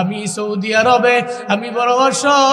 আমি সৌদি আরবে, আমি বড় অসহায়।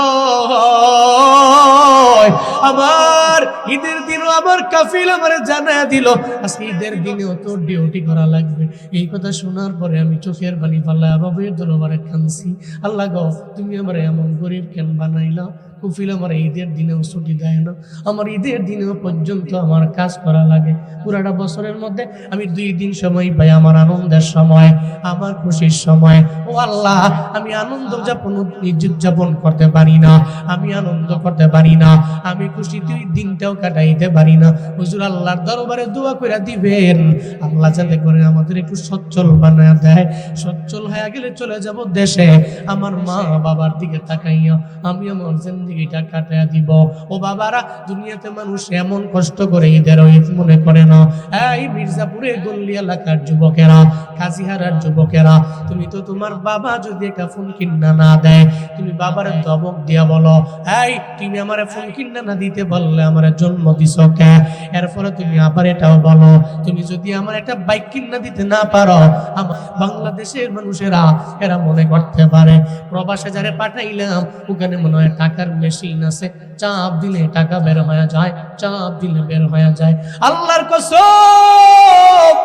আমার ঈদের দিনও আমার কাফিল আমার জানা দিল, আজকে ঈদের দিনেও তোর ডিউটি করা লাগবে। এই কথা শোনার পরে আমি চোখের বাণী পাল্লা রবের দরবারে কানছি আল্লাহ গো, তুমি আমার এমন গরিব কেন বানাইলা? কুফিল আমার ঈদের দিনেও ছুটি দেয় না। আমার ঈদের দিনেও পর্যন্ত আমার কাজ করা লাগে। পুরাটা বছরের মধ্যে আমি দুই দিন সময় পাই আমার আনন্দের সময়, আমার খুশির সময়। ও আল্লাহ, আমি আনন্দ যাপন উদযাপন করতে পারি না। আমি আনন্দ করতে পারি না। আমি খুশি দুই দিনটাও কাটাইতে পারি না। হুজুর আল্লাহর দরবারে দোয়া করে দিবেন। আল্লাহ যাতে করে আমাদের একটু সচ্ছল বানায় দেয়। সচ্ছল হয়ে গেলে চলে যাব দেশে। আমার মা বাবার দিকে তাকাইয়া আমি আমার জিন্দগিটা কাটাইয়া দিব। ও বাবারা, দুনিয়াতে মানুষ এমন কষ্ট করে ঈদের ঈদ মনে করে না। এই মির্জাপুরের গল্লি এলাকার যুবকেরা, কাজিহারার যুবকেরা, তুমি তো তোমার বাবা যদি একটা ফোন কিনা না দেয়, তুমি বাবার দবক দিয়া বলো, এই, তুমি আমার ফোন কিনা না দিতে বললে আমার জন্ম দিছ কে? এরপরে তুমি আবার এটাও বলো, তুমি যদি আমার একটা বাইক কিনা দিতে না পারো বাংলাদেশের মানুষেরা এরা মনে করতে পারে, প্রবাসে যারা পাঠাইলাম, ওখানে মনে হয় টাকার মেশিন আছে, চাপ দিলে টাকা বের হয়ে যায়, চাপ দিলে বের হয়ে যায়। আল্লাহর কসম!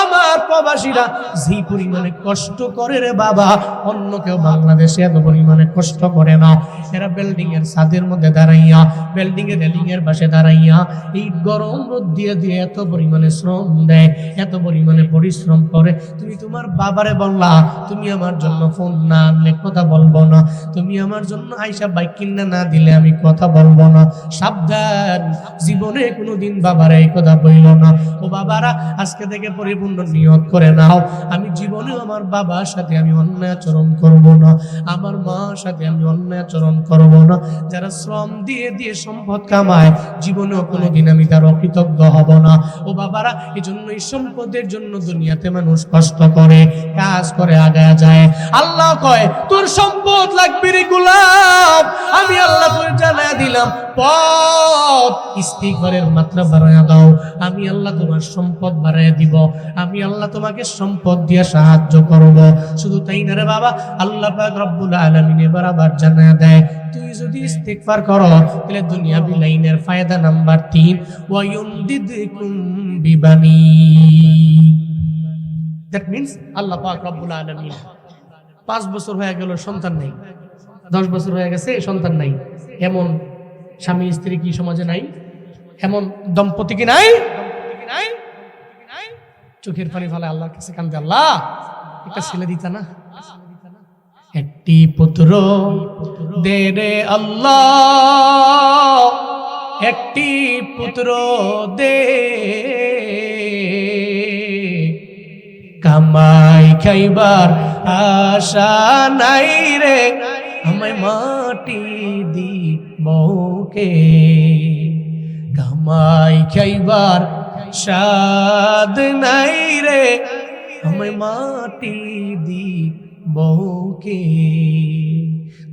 আমার প্রবাসীরা যে পরিমাণে কষ্ট করে রে বাবা, অন্য কেউ বাংলাদেশে এত পরিমাণে কষ্ট করে না। এরা বিল্ডিং এর ছাদের মধ্যে দাঁড়াইয়া বিল্ডিং এর রেলিং এর পাশে দাঁড়াইয়া এই গরম রোদ দিয়ে দিয়ে এত পরিমাণে শ্রম দেয়, এত পরিমাণে পরিশ্রম করে। তুমি তোমার বাবারে বললা, তুমি আমার জন্য ফোন না আনলে কথা বলব না। তুমি আমার জন্য আইসা বাইক কিনা না দিলে আমি কথা বলব না। সাবধান, জীবনে কোনোদিন বাবারা এই কথা বইল না। ও বাবারা, আজকে থেকে পরিপূর্ণ নিয়ত করে নাও। আমি জীবনেও আমার বাবার সাথে আমি অন্যায় আচরণ করব না। আমার মার সাথে আমি অন্যায় আচরণ করব না। যারা শ্রম দিয়ে দিয়ে সম্পদ কামায়, জীবনেও কোনোদিন আমি তার অকৃতজ্ঞ হব না। ও বাবারা এই জন্য এই সম্পদের জন্য দুনিয়াতে মানুষ কষ্ট করে, কাজ করে, আগায় যায়। আল্লাহ কয়, তোর সম্পদ লাগবে রে গোলাম আমি আল্লাহ তোর জানায় দিলাম, পথ ইস্তিগফারের মাত্রা বাড়ায়া দাও। আমি আল্লাহ তোমার সম্পদ বাড়াইয়া দিব। আমি আল্লাহ তোমাকে সম্পদ দিয়ে সাহায্য করব। শুধু তাই না রে বাবা? আল্লাহ পাক রব্বুল আলামিন এবার আবার জানায় দেয়, তুই যদি ইস্তিগফার করো, তাহলে দুনিয়া বিলাইনের ফায়দা নাম্বার তিন, ওয়ায়ুমদিদকুম বিবানি। দ্যাট মিন্স আল্লাহ পাক রব্বুল আলামিন, পাঁচ বছর হয়ে গেল, সন্তান নেই। দশ বছর হয়ে গেছে, সন্তান নাই। এমন স্বামী স্ত্রী কি সমাজে নাই? এমন দম্পতি কি নাই? চোখের পানি ফেলে আল্লাহর কাছে কান্দে আল্লাহ, একটা ছেলে দিতা না? একটি পুত্র দে রে আল্লাহ, একটি পুত্র দে। কামাই খাইবার আশা নাই রে, আমায় মাটি দি বউকে কামাই খাইবার সাদ নাই রে। আমায় মাটি দি বউকে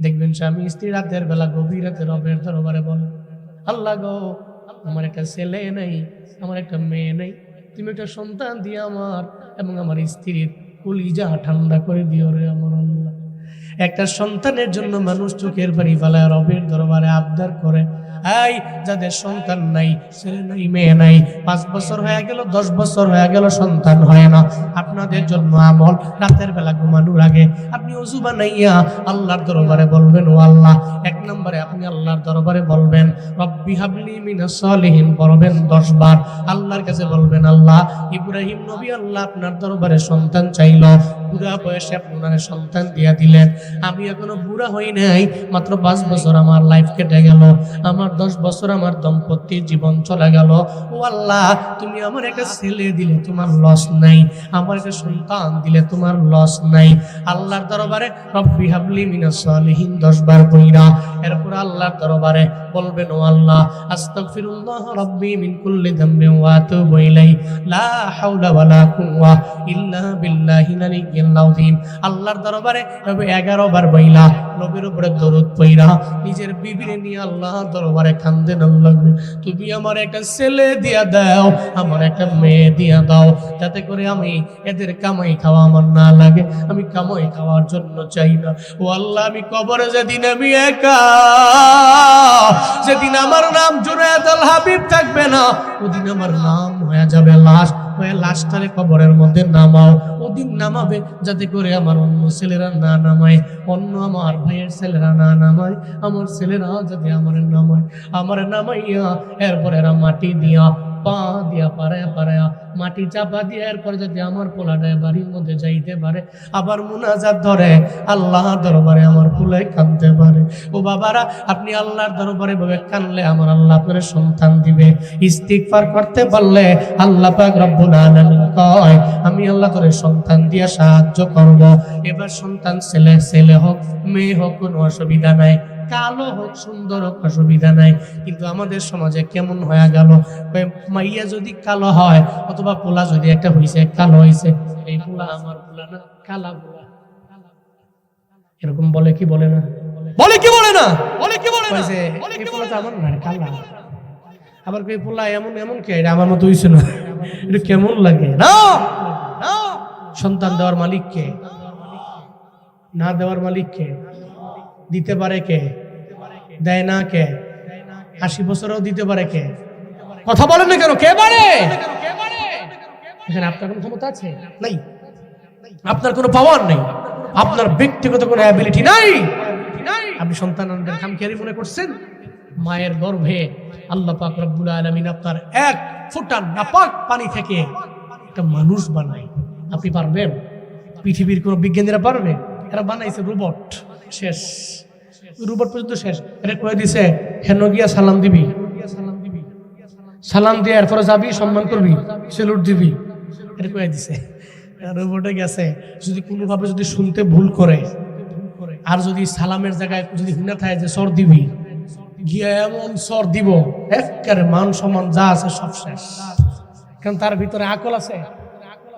দেখবেন স্বামী স্ত্রী রাতের বেলা গভীর রাতে রবের দরবারে বলে, আল্লাহ গো, আমার একটা ছেলে নেই, আমার একটা মেয়ে নেই। তুমি একটা সন্তান দিয়ে আমার এবং আমার স্ত্রীর কলিজা ঠান্ডা করে দিও রে আমার আল্লাহ। একটা সন্তানের জন্য মানুষ চোখের পানি ফেলায়, রবের দরবারে আবদার করে এই যাদের সন্তান নাই, ছেলে নাই, মেয়ে নাই, পাঁচ বছর হয়ে গেল, দশ বছর হয়ে গেল, সন্তান হয় না। আপনাদের জন্য আমল রাতের বেলা ঘুমানোর আগে আপনি অজু বানাইয়া আল্লাহর দরবারে বলবেন, ও আল্লাহ, এক নম্বরে আপনি আল্লাহর দরবারে বলবেন, রব্বি হাবলি মিনাস সলিহিন পড়বেন দশ বার। আল্লাহর কাছে বলবেন, আল্লাহ, ইব্রাহিম নবী আল্লাহ আপনার দরবারে সন্তান চাইল বুড়া বয়সে আপনার সন্তান দিয়া দিলেন। আমি এখনও বুড়া হই নাই, মাত্র পাঁচ বছর আমার লাইফ কেটে গেল। আমার দশ বছর আমার দম্পতির জীবন চলে গেল। ও আল্লাহ, তুমি আমার একটা ছেলে দিলে, তোমার লস নাই। আমার একটা সন্তান দিলে, তোমার লস নাই। আল্লাহর দরবারে, রব্বি হাবলি সালিহিন দশ বার কইরা। এরপর আল্লাহর দরবারে বলবেন, ও আল্লাহ, আস্তাগফিরুল্লাহ রব্বি মিন কুল্লি যামবিন ওয়া আতুবু ইলাই লা হাওলা ওয়ালা কুওয়া ইল্লা বিল্লাহিল আলিয়্যিল লাউদিন আল্লাহর দরবারে তবে এগারো বার বইলা নবীর উপরে দরুদ পইরা নিজের বিবিরে নিয়ে আল্লাহ দরবারে কান্দেন আল্লাহ তুমি আমার একটা ছেলে দিয়া দাও, আমার একটা মেয়ে দিয়া দাও, যাতে করে আমি এদের কামাই খাওয়া আমার না লাগে, আমি কামাই খাওয়ার জন্য চাই না। ও আল্লাহ, আমি কবরে যেদিন আমি একা, যেদিন আমার নাম জুনায়দ আল হাবিব থাকবে না, ওদিন আমার নাম হয়ে যাবে লাশ। হয়ে লাশটারে কবরের মধ্যে নামাও। ওদিন নামাবে যাতে করে আমার অন্য ছেলেরা না নামায়। অন্য আমার ভাইয়ের ছেলেরা না নামায়। আমার ছেলেরা যাতে আমার নামায়। আমার নামাইয়া এরপরে এরা মাটি দিয়া পা দিয়া মাটি চাপা দিয়ে এরপরে যদি আমার বাড়ির মধ্যে যাইতে পারে, আবার ধরে আল্লাহ দরবারে আমার কানতে পারে। ও বাবারা, আপনি আল্লাহর দরবারে ভাবে কানলে আমার আল্লাহ আপনার সন্তান দিবে। ইস্তিগফার করতে পারলে আল্লাহ পাক রব্বুল কয়, আমি আল্লাহ করে সন্তান দিয়ে সাহায্য করব। এবার সন্তান ছেলে ছেলে হোক, মেয়ে হোক, কোনো অসুবিধা নাই। কালো হোক সুন্দর হোক অসুবিধা নাই। কিন্তু আমাদের সমাজে কেমন হয়ে গেল? মাইয়া যদি কালো হয় অথবা পোলা যদি একটা হইছে কালো হইছে এই পোলা আমার পোলা না কালা পোলা। এরকম বলে কি বলে না? বলে কি বলে না? বলে কি বলে না? এই পোলা তো আমার না কালা। আবার কই পোলা এমন এমন কে? এটা আমার মতো হইছে না? এটা কেমন লাগে? না। না। সন্তান দেওয়ার মালিক কে? না দেওয়ার মালিক কে? দিতে পারে কে? দেয় না কে? আশি বছরও দিতে পারে কে? কথা বলেন না কেন? কে পারে? এখানে আপনার কোনো ক্ষমতা আছে? নাই। আপনার কোনো পাওয়ার নেই। আপনার ব্যক্তিগত কোনো অ্যাবিলিটি নাই। আপনি সন্তান আনবেন, খামখেয়ালি মনে করছেন? মায়ের গর্ভে আল্লাহ পাক রব্বুল আলামিন আপনার এক ফুটা নাপাক পানি থেকে একটা মানুষ বানায়। আপনি পারবেন? পৃথিবীর কোনো বিজ্ঞানীরা পারবে? এরা বানাইছে রোবট শেষ। রোবট পর্যন্ত শেষ। এটা কয়ে দিছে হেন গিয়া সালাম দিবি। সালাম দিয়ে এরপরে যাবি, সম্মান করবি, সেলুট দিবি। এটা কয়ে দিছে রোবটে গেছে। যদি কোনোভাবে যদি শুনতে ভুল করে, আর যদি সালামের জায়গায় যদি হুনা থাকে যে সর দিবি, গিয়া এমন সর দিব, একেবারে মান সম্মান যা আছে সব শেষ। কারণ তার ভিতরে আকল আছে?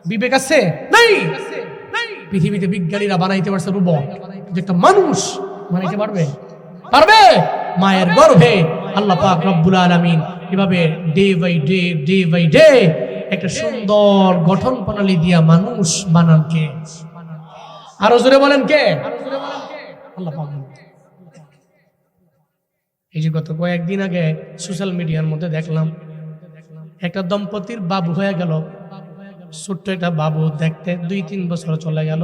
বিবেক আছে? নাই! পৃথিবীতে বিজ্ঞানীরা বানাইতে পারছে রোবট। কিন্তু একটা মানুষ বানাইতে পারবে। পারবে? মায়ের গর্ভে আল্লাহ পাক রব্বুল আলামিন এভাবে day by day day by day একটা সুন্দর গঠন প্রণালী দিয়া মানুষ বানান কে আরও জোরে বলেন কে? আল্লাহ পাক এই যে গত কয়েকদিন আগে সোশ্যাল মিডিয়ার মধ্যে দেখলাম, একটা দম্পতির বাবু হয়ে গেল। ছোট্ট একটা বাবু দেখতে দুই তিন বছর চলে গেল।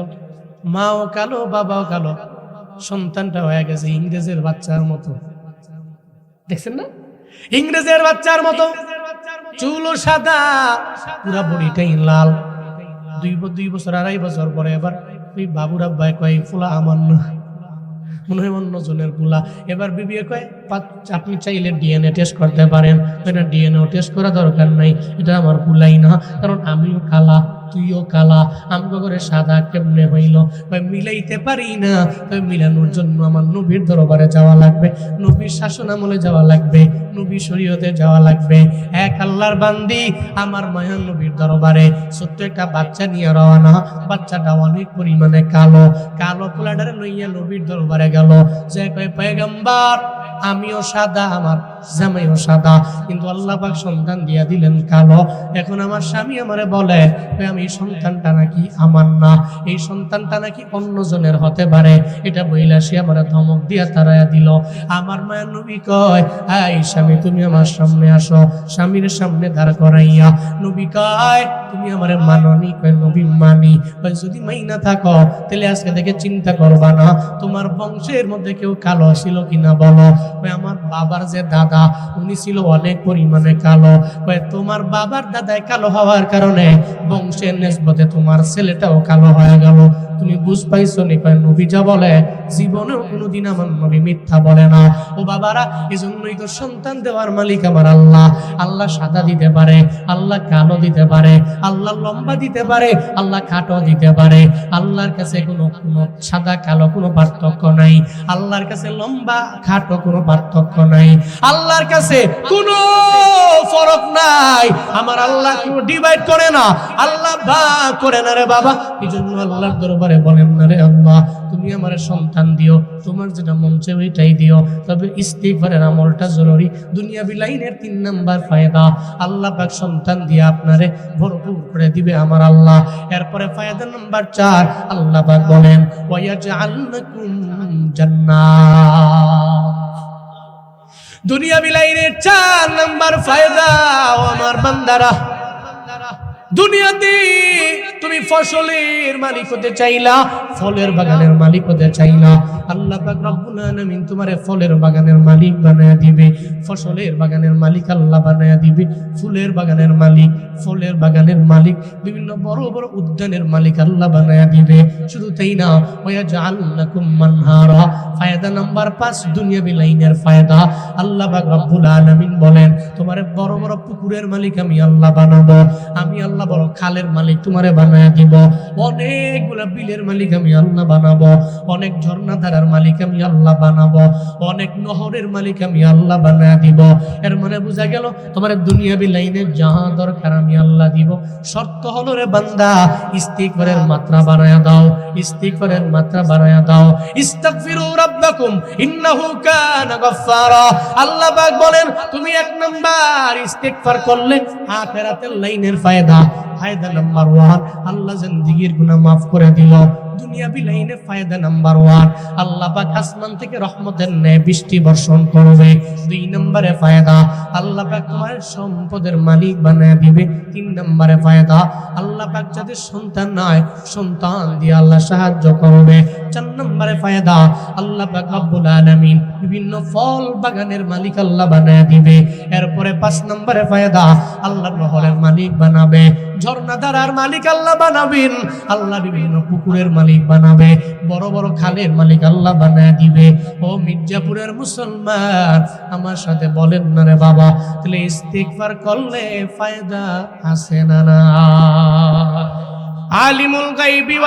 মাও কালো, বাবাও কালো। সন্তানটা হয়ে গেছে ইংরেজের বাচ্চার মতো। দেখছেন না? ইংরেজের বাচ্চার মতো। চুলও সাদা, পুরা বডিটাই লাল। দুই দুই বছর, আড়াই বছর পরে এবার ওই বাবুর আব্বাই কয়, ফুলা আমার না। মনে হয় অন্য জনের পোলা। এবার বিবিএ কয় আপনি চাইলে ডিএনএ টেস্ট করতে পারেন। এটা ডিএনএ টেস্ট করা দরকার নাই। এটা আমার পুলাই না, কারণ আমিও কালা তুইও কালা আমগো করে সাদা কেমনে হইল? কয়, মিলাইতে পারি না। তবে মিলানোর জন্য আমার নবীর দরবারে যাওয়া লাগবে, নবীর শাসন আমলে যাওয়া লাগবে নবী শরীয়তে যাওয়া লাগবে। এক আল্লাহর বান্দি আমার মায়ান নবীর দরবারে। ছোট্ট একটা বাচ্চা নিয়ে রওনা। বাচ্চাটা অনেক পরিমাণে কালো। কালো পোলাডারে লইয়া নবীর দরবারে গেল। যে কয়, পয়গাম্বার আমিও সাদা আমার জামাইও সাদা। কিন্তু আল্লাহ পাক সন্তান দিয়া দিলেন কালো। এখন আমার স্বামী আমারে বলে "ভাই, আমি এই সন্তানটা নাকি আমার না। এই সন্তানটা নাকি অন্যজনের হতে পারে। এটা বইলা সে আমার ধমক দিয়া তারায়া দিল। আমার মায়ের নবী কয় এই স্বামী তুমি আমার সামনে আসো। স্বামীর সামনে দাঁড় করাইয়া। নবী কয় তুমি আমারে মাননি? কয় নবী মানি। কয় যদি মাই না থাকো তাহলে আজকে থেকে চিন্তা করবা না। তোমার বংশের মধ্যে কেউ কালো ছিল কিনা বলো? আমার বাবার যে দাদা, উনি ছিল অনেক পরিমাণে কালো। কয়, তোমার বাবার দাদায় কালো হওয়ার কারণে বংশের নেসবতে তোমার ছেলেটাও কালো হয়ে গেল। তুমি বুঝ পাইছো নি? কয়, নবী যা বলে, জীবনেও কোনোদিন আমার নবী মিথ্যা বলে না। ও বাবারা, এজন্যই তো সন্তান দেওয়ার মালিক আমার আল্লাহ। আল্লাহ সাদা দিতে পারে, আল্লাহ কালো দিতে পারে, আল্লাহ লম্বা দিতে পারে, আল্লাহ খাটো দিতে পারে। আল্লাহর কাছে কোনো কোনো সাদা, কালো কোনো পার্থক্য নাই। আল্লাহর কাছে লম্বা, খাটো কোনো পার্থক্য নাই। আল্লাহর কাছে কোনো ফরক নাই। আমার আল্লাহ কোনো ডিভাইড করে না। আল্লাহ ভাগ করে না রে বাবা। এই জন্য আল্লাহর দরবারে বলেন না রে আল্লাহ তুমি আমার সন্তান দিও, তোমার যেটা মন চাই ওইটাই দিও। তবে ইস্তিগফারের আমলটা জরুরি। দুনিয়া বিলাইনের তিন নাম্বার ফায়দা, আল্লাহ পাক সন্তান দিয়ে আপনারে ভরপুর করে দিবে আমার আল্লাহ। এরপরে ফায়দা নাম্বার চার, আল্লাহ পাক বলেন, ওয়ায়াজআলনাকুম জান্নাত। দুনিয়া বিলাইনের চার নাম্বার ফায়দা, ও আমার বান্দারা দুনিয়াতে তুমি ফসলের মালিক হতে চাইলা, ফলের বাগানের মালিক হতে চাইলা। আল্লাহ পাক রব্বুল আলামিন তোমারে ফলের বাগানের মালিক বানায়া দিবে, ফসলের বাগানের মালিক আল্লাহ বানায়া দিবে, ফুলের বাগানের মালিক, ফলের বাগানের মালিক, বিভিন্ন বড় বড় উদ্যানের মালিক আল্লাহ বানায়া দিবে। শুধু তাই না ওয়া জাআলনাকুম মানহারা। ফায়দা নাম্বার পাঁচ দুনিয়া বিলাইনের ফায়দা। আল্লাহ পাক রব্বুল আলামিন বলেন, তোমারে বড় বড় পুকুরের মালিক আমি আল্লাহ বানাবো। আমি আল্লাহ বড় খালের মালিক, তোমারে বানায় দিব। অনেকগুলা বিলের মালিক আমি আল্লাহ বানাবো। অনেক ঝর্ণা ধারার মালিক আমি আল্লাহ বানাবো। অনেক নহরের মালিক আমি আল্লাহ বানায় দিব। এর মানে বোঝা গেল, তোমার দুনিয়া বিলাইনে যাহা দরকার আমি আল্লাহ দিব। শর্ত হলো রে বান্দা ইস্তিগফারের মাত্রা বাড়ায়া দাও। ইস্তিগফারের মাত্রা বাড়ায়া দাও। ইস্তাগফিরু রাব্বাকুম, ইন্নাহু কানা গাফফারা। আল্লাহ পাক বলেন, তুমি এক নাম্বার ইস্তিগফার করলে আখিরাতের লাইনের ফায়দা ফায়দা নাম্বার ওয়ান। আল্লাহ জিন্দিগির গুনাহ মাফ করে দিল। দুনিয়া বিলাইনে ফায়দা নাম্বার ওয়ান। আল্লাহ পাক আসমান থেকে রহমতের ন্যায় বৃষ্টি বর্ষণ করবে। দুই নম্বরে ফায়দা। আল্লাহ পাক তোমার সম্পদের মালিক বানায় দিবে। তিন নম্বরে ফায়দা। আল্লাহ পাক যাদের সন্তান নয় সন্তান দিয়ে আল্লাহ সাহায্য করবে। চার নম্বরে ফায়দা। আল্লাহ পাক রব্বুল আলামিন বিভিন্ন ফল বাগানের মালিক আল্লাহ বানায় দিবে। এরপরে পাঁচ নম্বরে ফায়দা। আল্লাহ নহরের মালিক বানাবে। ঝর্ণা ধারার মালিক আল্লাহ বানাবেন। আল্লাহ বিভিন্ন পুকুরের মালিক বানাবে, বড় বড় খালের মালিক আল্লাহ বানায় দিবে। ও মির্জাপুরের মুসলমান, আমার সাথে বলেন না রে বাবা, তাহলে ইস্তিগফার করলে ফায়দা আছে না না? আলিমুল গাইবি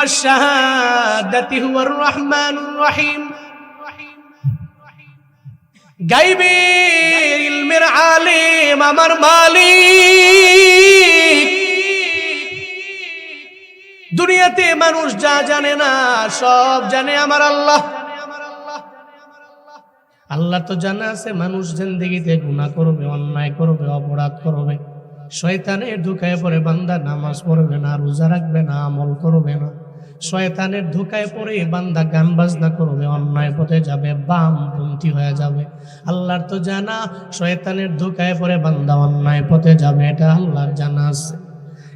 হুয়ার রহমানুর রহিম। গাইবের ইলমের আলিম আমার মালিক। দুনিয়াতে মানুষ যা জানে না, সব জানে আমার আল্লাহ। আল্লাহ তো জানা আছে, মানুষ জিন্দেগিতে গুনাহ করবে, অন্যায় করবে, অপরাধ করবে। শয়তানের ধোকায় পরে বান্দা, নামাজ পড়বে না, রোজা রাখবে না, আমল করবে না। শয়তানের ধোকায় পড়ে বান্দা, গান বাজনা করবে, অন্যায় পথে যাবে, বাম পন্থী হয়ে যাবে। আল্লাহর তো জানা শয়তানের ধোকায় পড়ে বান্দা, অন্যায় পথে যাবে, এটা আল্লাহর জানা আছে।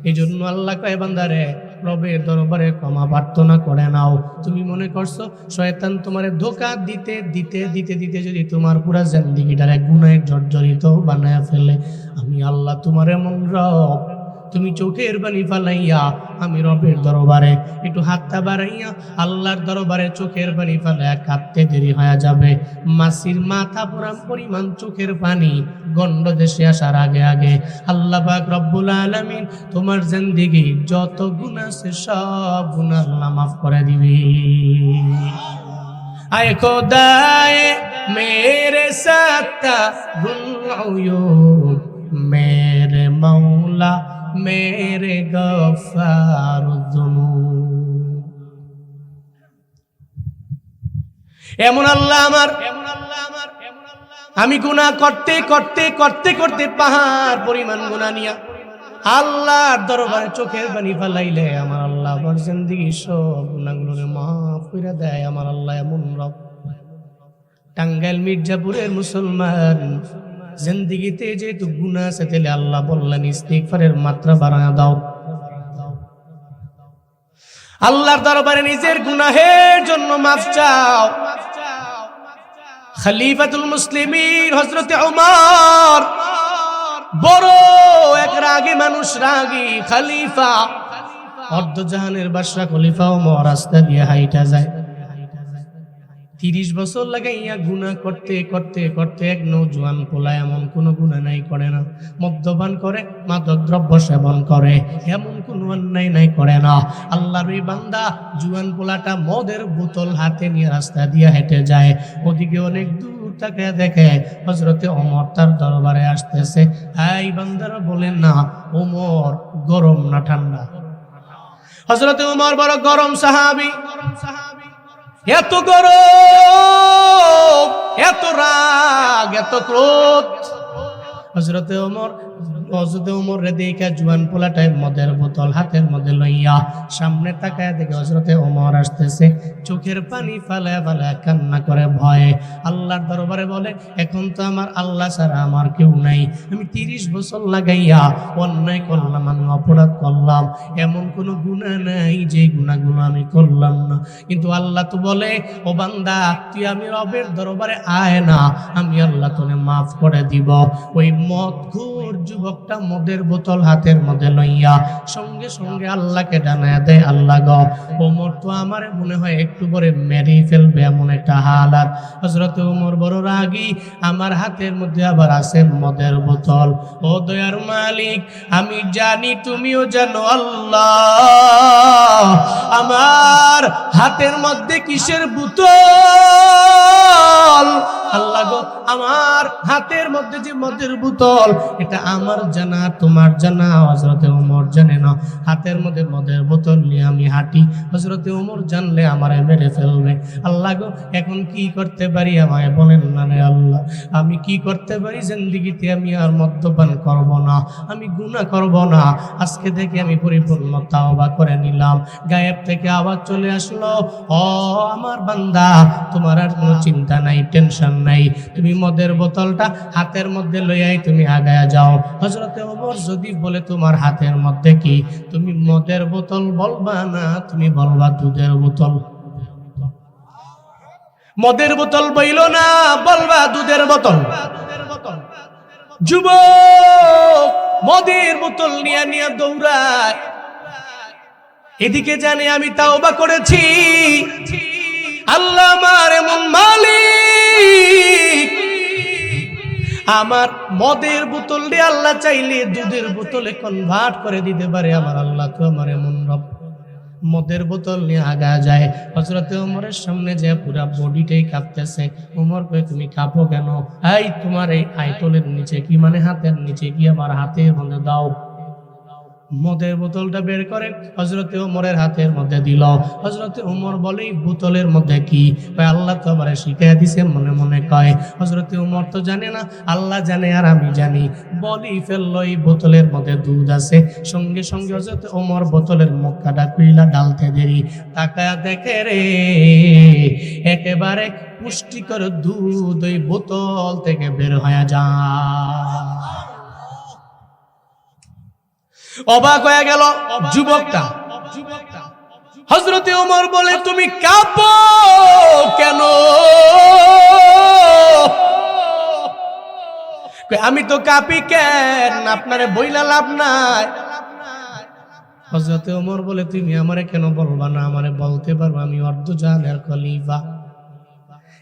এই জন্য আল্লাহ কয়, বান্দারে রবের দরবারে ক্ষমা প্রার্থনা করে নাও। তুমি মনে করছ, শয়তান তোমারে ধোকা দিতে দিতে দিতে দিতে যদি তোমার পুরা জিন্দিগিটারে গুনায় জর্জরিত বানায় ফেলে, আমি আল্লাহ তোমার এমন রব। তুমি চোখের বানি ফালাইয়া আমি রবের দরবারে একটু হাতটা বাড়াইয়া আল্লাহর দরবারে চোখের পানি ফালাইয়া কাঁদতে দেরি হয়ে যাবে। মাসির মাথা পুরা পরিমাণ চোখের পানি গন্ড দেশে আসার আগে আগে। আল্লাহ পাক রব্বুল আলামিন তোমার জিন্দেগি যত গুণ আছে সব গুণ আল্লাহ মাফ করে দিবি। আয় খোদায়ে, মেরে সাথা মেরে মৌলা মেরে গফার এমন আল্লাহ আমার, আমি গুনাহ করতে করতে করতে করতে পাহাড় পরিমাণ গুনাহ নিয়া আল্লাহর দরবারে চোখের পানি ফালাইলে আমার আল্লাহ আমার জিন্দিগি সব গুনাহগুলোরে মাফ করে দেয় আমার আল্লাহ এমন রব। টাঙ্গাইল, মির্জাপুরের মুসলমান জিন্দিগিতে যেহেতু গুণা আছে, তাহলে আল্লাহ বললেন, ইস্তিগফারের মাত্রা বাড়ায় দাও। আল্লাহর দরবারে নিজের গুনাহের জন্য মাফ চাও। খলিফাতুল মুসলিমিন হযরতে ওমর বড় এক রাগী মানুষ, রাগী খলিফা। অর্ধজাহানের বাদশা খলিফা ও রাস্তা দিয়ে হাইটা যায়। তিরিশ বছর লাগাইয়া গুণা করতে করতে করতে এক নৌজোয়ান পোলা এমন কোনো গুণা নাই করে না। মদ্যপান করে মাদক দ্রব্য সেবন করে, এমন কোনো অন্যায় নাই করে না। আল্লাহর এই বান্দা জুয়ান পোলাটা মদের বোতল হাতে নিয়ে রাস্তা দিয়ে হেঁটে যায়। ওদিকে অনেক দূর তাকে দেখে হজরতে অমর তার দরবারে আসতেছে। এই বান্দারা বলেন না, ওমর গরম না ঠান্ডা? হজরতে উমর বড় গরম সাহাবি গরম সাহাবি। এত গরম এত রাগ এত ক্রোধ। হজরতে ওমর হজরতে ওমর রে দেখা জুয়ান পোলাটাই মদের বোতল হাতের মধ্যে লইয়া সামনে তাকায় দেখে হজরতে ওমর আসতেছে। চোখের পানি ফালে ফালে কান্না করে ভয়ে। আল্লাহর দরবারে বলে, এখন তো আমার আল্লাহ ছাড়া আমার কেউ নাই। আমি তিরিশ বছর লাগাইয়া অন্যায় করলাম, আমি অপরাধ করলাম। এমন কোনো গুণা নাই যে গুণাগুলো আমি করলাম না। কিন্তু আল্লাহ তো বলে, ও বান্দা, তুই আমি রবের দরবারে আয় না। আমি আল্লাহ তোনে মাফ করে দিব। ওই মদ ঘুর যুবকটা মদের বোতল হাতের মধ্যে লইয়া সঙ্গে সঙ্গে আল্লাহকে জানায় দেয়, আল্লাহ গ, ওমর তো আমার মনে হয় একটু পরে মেরেই ফেলবে এমন একটা হালাত। হজরত ওমর বড় রাগী, আমার হাতের মধ্যে আবার আছে মদের বোতল। ও দয়ার মালিক, আমি জানি তুমিও জানো আল্লাহ, আমার হাতের মধ্যে কিসের বোতল? আল্লাহ গো, আমার হাতের মধ্যে যে মদের বোতল, এটা আমার জানা, তোমার জানা হজরতে ওমর জানে না। হাতের মধ্যে মদের বোতল নিয়ে আমি হাঁটি। হজরতে ওমর জানলে আমারে মেরে ফেলবে। আল্লাহ গো, এখন কি করতে পারি? আমায় বলেন না রে আল্লাহ। আমি কি করতে পারি? জিন্দিগিতে আমি আর মদ্যপান করব না। আমি গুনাহ করব না। আজকে থেকে আমি পরিপূর্ণ তাওবা করে নিলাম। গায়েব থেকে আবার চলে আসলো, ও আমার বান্দা, তোমার আর কোনো চিন্তা নাই, টেনশন নাই। তুমি মদের বোতলটা হাতের মধ্যে লইয়াই তুমি আগায়া যাও। হজরতে ওমর যদি বলে, তোমার হাতের মধ্যে কি? তুমি মদের বোতল বলবা না? তুমি বলবা দুধের বোতল। মদের বোতল বইল না, বলবা দুধের বোতল। যুবক, মদের বোতল নিয়ে নিয়ে দৌড়ায়। এদিকে জানে আমি তাওবা করেছি। আল্লাহ আমার এমন মালিক। আমার মদের বোতল দিয়ে আল্লাহ চাইলে দুধের বোতলে কনভার্ট করে দিতে পারে আমার আল্লাহ তো আমার এমন রব। মদের বোতল নিয়ে আগা যায়। হজরতে ওমরের সামনে যে পুরা বডিটাই কাঁপতেছে ওমর কয়ে, তুমি কাঁপো কেন? এই, তোমার এই আইতলের নিচে কি মানে হাতের নিচে? কি আমার হাতে মধ্যে দাও। মদের বোতলটা বের করে হজরতে ওমরের হাতের মধ্যে দিল। হজরতে ওমর বলে, "এই বোতলের মধ্যে কি? আল্লাহ তো আমার শিখাই দিছে, মনে মনে কয়। হজরতে ওমর তো জানে না, আল্লাহ জানে আর আমি জানি। বলি ফেলল, এই বোতলের মধ্যে দুধ আছে। সঙ্গে সঙ্গে হজরতে ওমর বোতলের মক্কাটা কুইলা ডালতে দেরি। তাকায়া দেখে, রে, একেবারে পুষ্টিকর দুধ ওই বোতল থেকে বের হয়ে যায় অবাক হয়ে গেল যুবকটা। হজরতে ওমর বলে, তুমি কাঁপো কেন? আমি তো কাঁপি কেন? আপনারে বইলা লাভ নাই। হজরতে ওমর বলে, তুমি আমারে কেন বলবা না? আমারে বলতে পারব আমি অর্ধ জানের খলিফা।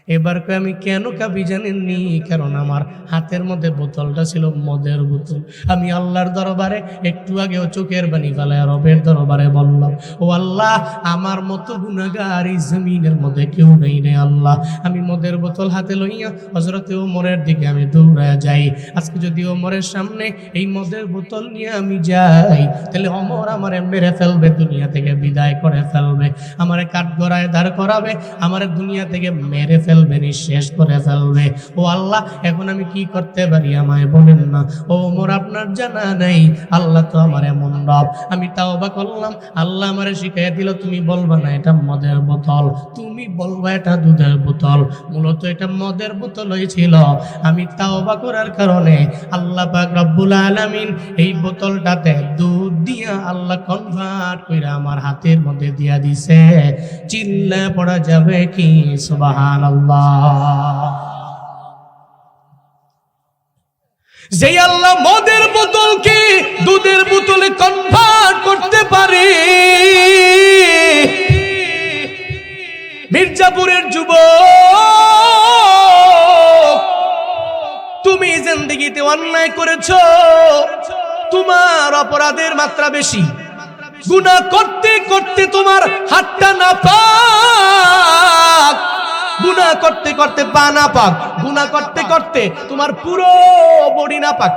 এবার কই আমি কেন কাবি জানেননি? কারণ আমার হাতের মধ্যে বোতলটা ছিল মদের বোতল। আমি আল্লাহর দরবারে একটু আগেও চোখের বাণী ফেলায় রবের দরবারে বললাম, ও আল্লাহ, আমার মতো গুণাগার এই জমিনের মধ্যে কেউ নেই রে আল্লাহ। আমি মদের বোতল হাতে লইয়া হজরতে ওমরের দিকে আমি দৌড়ায় যাই। আজকে যদি ওমরের সামনে এই মদের বোতল নিয়ে আমি যাই, তাহলে অমর আমারে মেরে ফেলবে, দুনিয়া থেকে বিদায় করে ফেলবে। আমারে কাঠ গড়ায় দাঁড় করাবে, আমারে দুনিয়া থেকে মেরে ফেলবে নিঃশেষ করে ফেলবে। ও আল্লাহ, এখন আমি কি করতে পারি আমায় বলেন না। ও মোর আপনার জানা নেই। আল্লাহ তো আমার এমন রব। আমি তাওবা করলাম। আল্লাহ আমারে শিখাই দিল, তুমি বলবা না, এটা মদের বোতল। তুমি বলবা, এটা দুধের বোতল। মূলত এটা মদের বোতলই ছিল। আমি তাওবা করার কারণে আল্লাহ পাক রব্বুল আলামিন এই বোতলটাতে দুধ দিয়া আল্লাহ কনভার্ট কইরা আমার হাতের মধ্যে দিয়া দিছে। চিল্লা পড়া যাবে কি? সুবহানাল্লাহ। যেই আল্লাহ মদের বোতলকে দুধের বোতলে কনভার্ট করতে পারে? মির্জাপুরের যুব তুমি জিন্দগিতে অন্যায় করেছ। তোমার অপরাধের মাত্রা বেশি। গুনাহ করতে করতে তোমার হাতটা না পাক গুনাহ করতে করতে পা না পাক গুনা করতে করতে তোমার পুরো বডি না পাক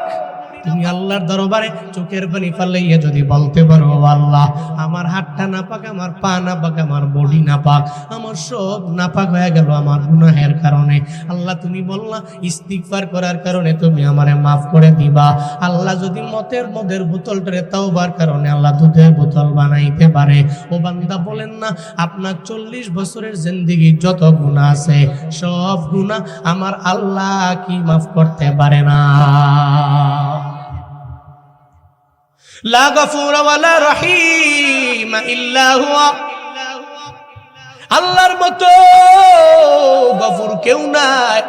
তুমি আল্লাহর দরবারে চোখের পানি ফালাইয়া যদি বলতে পারো আল্লাহ, আমার হাতটা না পাক আমার পা না পাক আমার বডি না পাক আমার সব না পাক হয়ে গেল আমার গুনাহের কারণে। আল্লাহ, তুমি বললা, ইস্তিগফার করার কারণে তুমি আমারে মাফ করে দিবা। আল্লাহ, যদি মতের মদের বোতলটারে তাওবার কারণে আল্লাহ দুধের বোতল বানাইতে পারে। ও বান্দা, বলেন না, আপনার চল্লিশ বছরের জিন্দিগি যত গুণা আছে, সব গুণা আমার আল্লাহ কি মাফ করতে পারে না? লা গফুর ওয়ালা রহিম ইল্লা হুয়া আল্লাহর মতো গফুর কেউ নাই।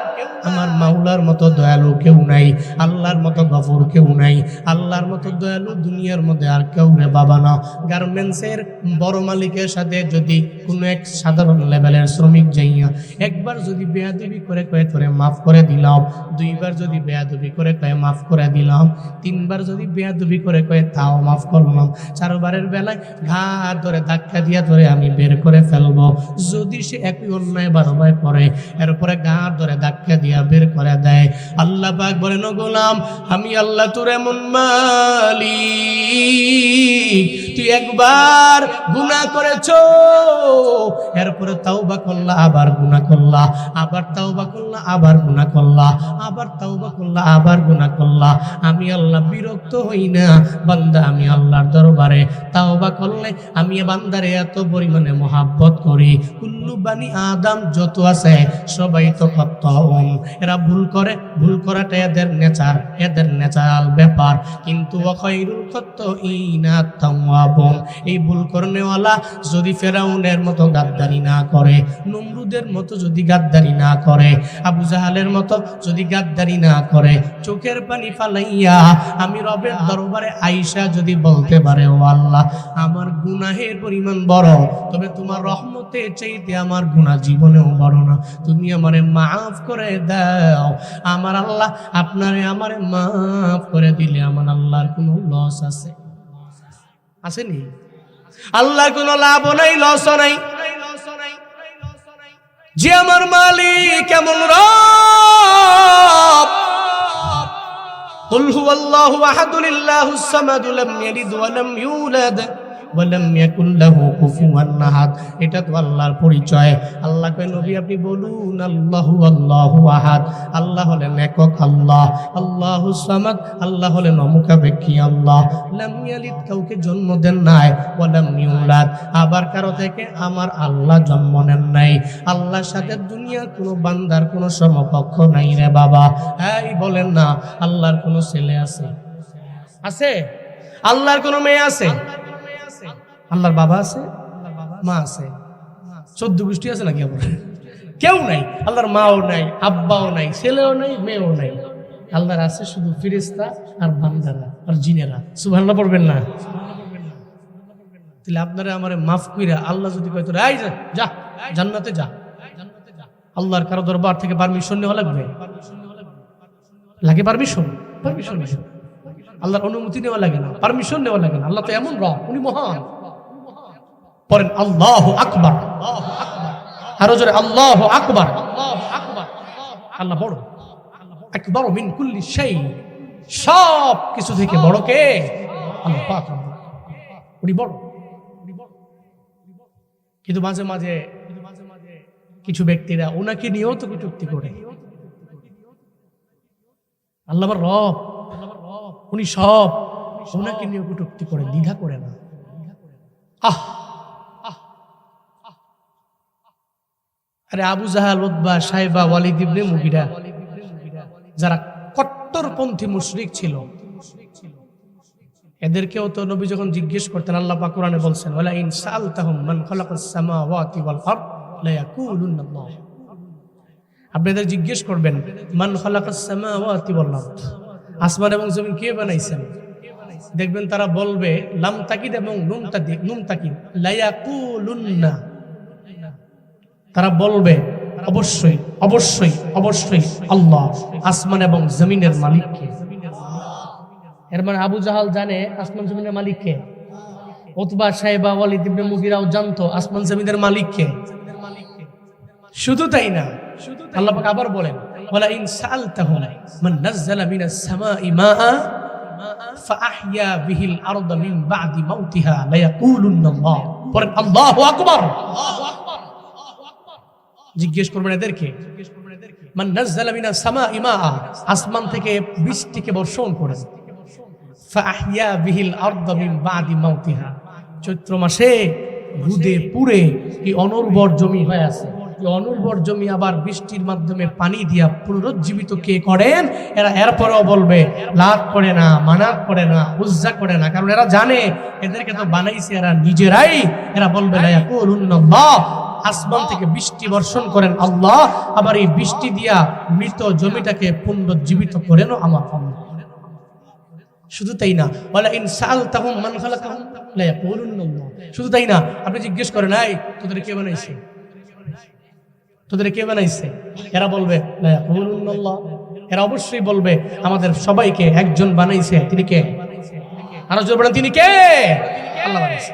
আমার মাওলার মতো দয়ালু কেউ নাই। আল্লাহর মতো গফুর কেউ নাই। আল্লাহর মতো দয়ালু দুনিয়ার মধ্যে আর কেউ রে বাবা না। গার্মেন্টসের বড় মালিকের সাথে যদি কোনো এক সাধারণ লেভেলের শ্রমিক যাইয়া একবার যদি বেয়াদবি করে কয়ে তোরে মাফ করে দিলাম, দুইবার যদি বেয়াদবি করে কয়ে মাফ করে দিলাম, তিনবার যদি বেয়াদবি করে কয়ে তাও মাফ করলাম, চারবারের বেলায় ঘা ধরে ধাক্কা দিয়া ধরে আমি বের করে ফেলব। যদি সে একই অন্যায় বারবার করে এরপরে গাঁট ধরে ধাক্কা দিয়া বের করে দেয়। আল্লাহ পাক বলেন, "ও গোলাম, আমি আল্লাহ তোর এমন মালিক। তুই একবার গুনাহ করেছ এরপরে তাওবা করলা, আবার গুনাহ করলা, আবার তাওবা করলা, আবার গুনাহ করলা, আবার তাওবা করলা, আবার গুনাহ করলা। আমি আল্লাহ বিরক্ত হই না। বান্দা, আমি আল্লাহর দরবারে তাওবা করলে আমি বান্দারে এত পরিমাণে মহাব্বত করি। কুল্লু বানি আদম যত আছে, সবাই তো এরা ভুল করে, ভুল করাটা এদের নেচার, এদের ব্যাপার। কিন্তু তাওয়াবুন। এই ভুল যদি ফেরাউনের মতো গাদ্দারি না করে, নমরুদের মতো যদি গাদ্দারি না করে, আবু জাহালের মতো যদি গাদ্দারি না করে, চোখের পানি ফালাইয়া আমি রবের দরবারে আইসা যদি বলতে পারে, ও আল্লাহ, আমার গুনাহের পরিমাণ বড়, তবে তোমার রহমতে চাইতে আমার গুনাহ জীবনেও বড় না তুমি আমারে মাফ করে দাও আমার আল্লাহ আপনারে আমারে মাফ করে দিলে আমার আল্লাহর কোনো লস আছে আসেনি আল্লাহর কোনো লাভও নাই লসও নাই যে আমার মালিক কেমন রব قل هو الله احد الله الصمد لم يلد ولم يولد বললাম এটা তো আল্লাহর পরিচয়। আল্লাহ নবী, আপনি বলুন, আল্লাহ আল্লাহ আহাদ। আল্লাহ হলেন একক আল্লাহ। আল্লাহু সামাদ। আল্লাহ হলেন অমুকাপেক্ষী আল্লাহ। লাম ইয়ালিদ, কাউকে জন্ম দেন নাই। ওয়ালাম ইউলাদ। আবার কারও থেকে আমার আল্লাহ জন্ম নেন নাই। আল্লাহর সাথে দুনিয়ার কোনো বান্দার কোনো সমকক্ষ নাই রে বাবা। এই বলেন না, আল্লাহর কোনো ছেলে আছে? আছে? আল্লাহর কোনো মেয়ে আছে? আল্লাহর বাবা আছে, মা আছে। চোদ্দ গোষ্ঠী আছে নাকি আমার কেউ নাই। আল্লাহর মাও নাই, আব্বাও নাই, ছেলেও নাই, মেয়েও নাই। আল্লাহর আছে শুধু ফিরিস্তা আর বান্দারা আর জিনেরা। সুবহানাল্লাহ পড়বেন না? তাহলে আপনারা আমার মাফ কইরা আল্লাহ যদি কয় তোরা যা যা, জান্নাতে যা। আল্লাহর কারও দরবার থেকে পারমিশন নেওয়া লাগবে? লাগে পারমিশন পারমিশন আল্লাহর অনুমতি নেওয়া লাগে না। পারমিশন নেওয়া লাগে না। আল্লাহ তো এমন রব, উনি মহান। পড়েন, আল্লাহ আকবার। আরও জোরে, আল্লাহ আকবার। আল্লাহ বড়। আকবর মিন কুল্লি সেই সব কিছু থেকে বড় কে? উনি বড়। কিন্তু মাঝে মাঝে কিছু ব্যক্তিরা ওনাকে নিয়েও তো কটুক্তি করে। আল্লাহ রব, উনি সব ওনাকে নিয়ে কটুক্তি করে, দ্বিধা করে না। আহ! আরে আবু জাহাল উদ্বা সাহেবা ওয়ালিদ ইবনে মুগিরা, যারা কট্টরপন্থী মুশরিক ছিল, এদেরকেও তো নবী যখন জিজ্ঞেস করতেন, আল্লাহ পাক কোরআনে বলছেন, ওয়ালা ইন সালতাহুম মান খালাকাস সামাওয়াতি ওয়াল আরদ, লা আল্লাহ। আপনি এদের জিজ্ঞেস করবেন, মান খালাকাস সামাওয়াতি ওয়াল আরদ? আসমান এবং জমিন কে বানাইছেন? দেখবেন তারা বলবে, লাম তাকিদ এবং নুন তাকিদ নুন তাকিদ লায়াকুলুন্না তারা বলবে, অবশ্যই অবশ্যই অবশ্যই আল্লাহ আসমান এবং জমিনের মালিককে এর মানে আবু জাহাল জানে আসমান জমিনের মালিককে ওতবা সাহেবা, ওয়ালিদ ইবনে মুগিরাও জানতো আসমান জমিনের মালিককে শুধু তাই না, আল্লাহ পাক আবার বলেন ওয়ালা ইন সাআলতাহুম মান নাযালা মিনাস সামাই মাআ ফাআহইয়া বিহিল আরদ মিন বাদি মাউতিহা লায়াকুলুন্না আল্লাহ পরেন আল্লাহু আকবার। জিজ্ঞেস করবেন এদেরকে, মান আসমান থেকে বৃষ্টিকে বর্ষণ মাউতিহা। চৈত্র মাসে রুদে পুরে কি অনুর্বর জমি হয়ে আছে। অনুর্বর জমি আবার বৃষ্টির মাধ্যমে পানি দিয়া পুনরুজ্জীবিত কে করেন? এরা এরপরেও বলবে, লাভ করে না, মানাত করে না, উজ্জা করে না। কারণ এরা জানে, এদেরকে তো বানাইছে এরা নিজেরাই। এরা বলবে না আসমান থেকে বৃষ্টি বর্ষণ করেন আল্লাহ, আবার এই বৃষ্টি দিয়া মৃত জমিটাকে পুনরুজ্জীবিত করেন আমার শুধু তাই না বলে ইন সাআলতাহুম মান খালাকাহুম লা ইয়াকুলুন্না শুধু তাই না, আপনি জিজ্ঞেস করেন, এই, তোদের কে বানাইছে? তোদের কে বানাইছে? এরা বলবে এরা অবশ্যই বলবে, আমাদের সবাইকে একজন বানাইছে। তিনি কে? আরও জোর বলেন, তিনি কে? আল্লাহ বানাইছে।